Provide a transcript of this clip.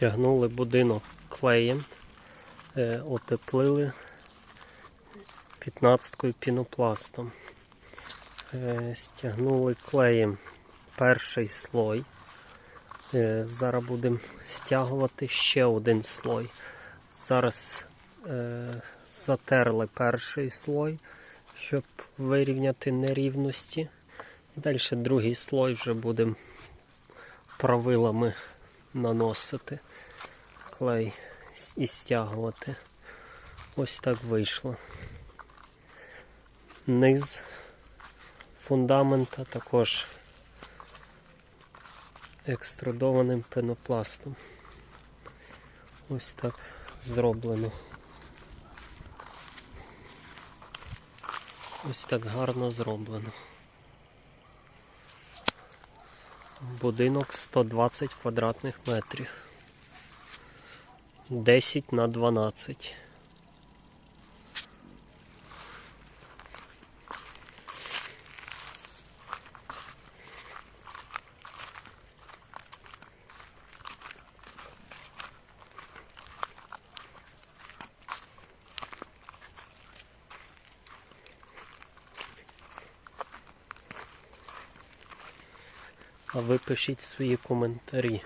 Стягнули будинок клеєм, е, утеплили 15-кою пінопластом. Е, Стягнули клеєм перший слой. Е, Зараз будемо стягувати ще один слой. Зараз е, затерли перший слой, щоб вирівняти нерівності. Далі другий слой вже будемо правилами наносити клей і стягувати. Ось так вийшло. Низ фундамента також екструдованим пенопластом. Ось так зроблено. Ось так гарно зроблено. Будинок 120 квадратних метрів. 10 на 12. А ви пишіть свої коментарі.